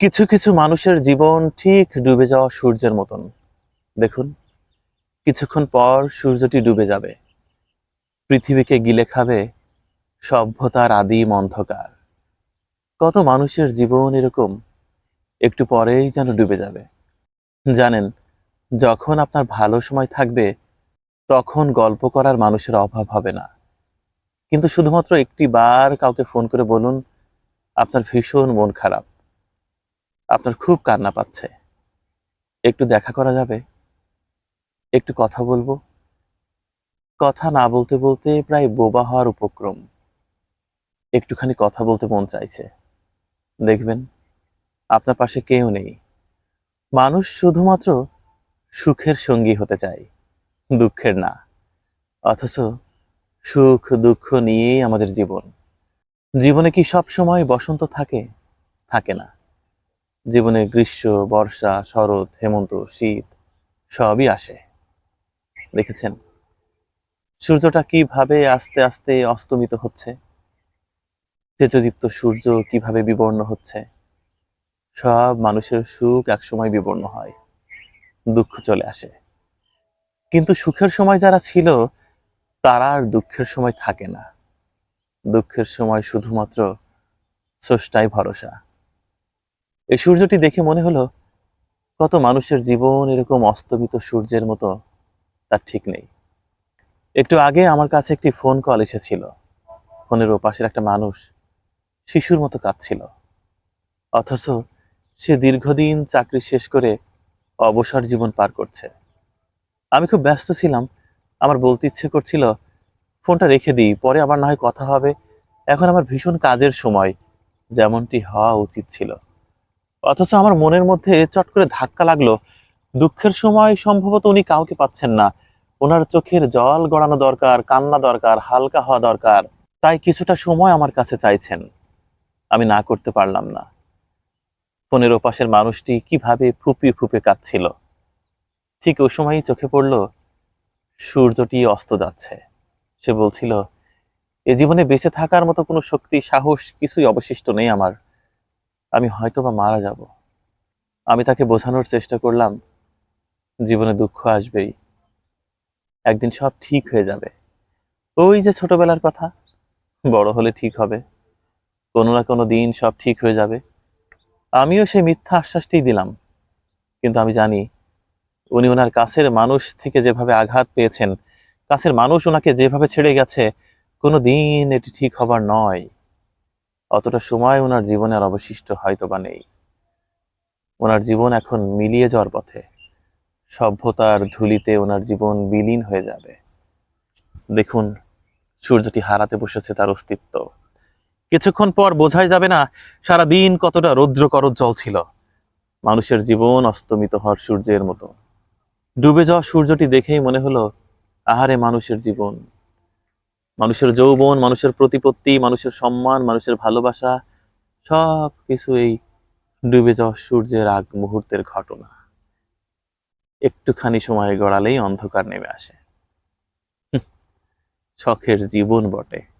কিছু কিছু মানুষের জীবন ঠিক ডুবে যাওয়া সূর্যের মতন। দেখুন, কিছুক্ষণ পর সূর্যটি ডুবে যাবে। পৃথিবীকে গিলে খাবে সভ্যতার আদিম অন্ধকার। কত মানুষের জীবন এরকম, একটু পরেই যেন ডুবে যাবে। জানেন, যখন আপনার ভালো সময় থাকবে, তখন গল্প করার মানুষের অভাব হবে না। কিন্তু শুধুমাত্র একটি বার কাউকে ফোন করে বলুন, আপনার ভীষণ মন খারাপ। আপনার খুব কান্না পাচ্ছে। একটু দেখা করা যাবে? একটু কথা বলব? কথা না বলতে বলতে প্রায় বোবা হওয়ার উপক্রম। একটুখানি কথা বলতে মন চাইছে। দেখবেন, আপনার পাশে কেউ নেই। মানুষ শুধুমাত্র সুখের সঙ্গী হতে চায়, দুঃখের না। অথচ সুখ, দুঃখ নিয়েই আমাদের জীবন। জীবনে কি সব সময় বসন্ত থাকে? থাকে না। জীবনে গ্রীষ্ম, বর্ষা, শরৎ, হেমন্ত, শীত, সবই আসে। দেখেছেন? সূর্যটা কীভাবে আস্তে আস্তে অস্তমিত হচ্ছে? তেজদীপ্ত সূর্য কীভাবে বিবর্ণ হচ্ছে? সব মানুষের সুখ একসময় বিবর্ণ হয়। দুঃখ চলে আসে। কিন্তু সুখের সময় যারা ছিল, তারা আর দুঃখের সময় থাকে না। দুঃখের সময় শুধুমাত্র স্রষ্টাই ভরসা। এই সূর্যটি দেখে মনে হলো, কত মানুষের জীবন এরকম অস্তমিত সূর্যের মতো, তার ঠিক নেই। একটু আগে আমার কাছে একটি ফোন কল এসেছিল। ফোনের ওপাশের একটা মানুষ শিশুর মতো কাঁদছিল। অথচ সে দীর্ঘদিন চাকরি শেষ করে অবসর জীবন পার করছে। আমি খুব ব্যস্ত ছিলাম। আমার বলতে ইচ্ছে করছিল ফোনটা রেখে দিই, পরে আবার না হয় কথা হবে। এখন আমার ভীষণ কাজের সময়, যেমনটি হওয়া উচিত ছিল। অথচ আমার মনের মধ্যে চট করে ধাক্কা লাগল। দুঃখের সময় সম্ভবত উনি কাউকে পাচ্ছেন না। ওনার চোখের জল গড়ানো দরকার, কান্না দরকার, হালকা হওয়া দরকার। তাই কিছুটা সময় আমার কাছে চাইছেন। আমি না করতে পারলাম না। ফোনের ওপাশের মানুষটি কীভাবে ফুপিয়ে ফুপে কাঁদছিল। ঠিক ওই সময়ই চোখে পড়ল, সূর্যটি অস্ত যাচ্ছে। সে বলছিল, এ জীবনে বেঁচে থাকার মতো কোনো শক্তি, সাহস, কিছুই অবশিষ্ট নেই আমার। আমি হয়তো বা মারা যাব। আমি তাকে বোঝানোর চেষ্টা করলাম, জীবনে দুঃখ আসবেই। একদিন সব ঠিক হয়ে যাবে। ওই যে ছোটবেলার কথা, বড় হলে ঠিক হবে। কোনো না কোনো দিন সব ঠিক হয়ে যাবে। আমিও সেই মিথ্যা আশ্বাসটি দিলাম। কিন্তু আমি জানি, উনি ওনার কাছের মানুষ থেকে যেভাবে আঘাত পেয়েছেন, কাছের মানুষ ওনাকে যেভাবে ছেড়ে গেছে, কোনো দিন এটি ঠিক হবার নয়। অতটা সময় ওনার জীবনে আর অবশিষ্ট হয়তো বা নেই। ওনার জীবন এখন মিলিয়ে যাওয়ার পথে। সভ্যতার ধুলিতে ওনার জীবন বিলীন হয়ে যাবে। দেখুন, সূর্যটি হারাতে বসেছে তার অস্তিত্ব। কিছুক্ষণ পর বোঝাই যাবে না সারা দিন কতটা রৌদ্রকর জল ছিল। মানুষের জীবন অস্তমিত হওয়ার সূর্যের মতো। ডুবে যাওয়া সূর্যটি দেখেই মনে হলো, আহারে মানুষের জীবন। মানুষের যৌবন, মানুষের প্রতিপত্তি, মানুষের সম্মান, মানুষের ভালোবাসা সব কিছু এই ডুবে যাওয়া সূর্যের আগ মুহূর্তের ঘটনা। একটুখানি সময় গড়ালেই অন্ধকার নেমে আসে। শখের জীবন বটে।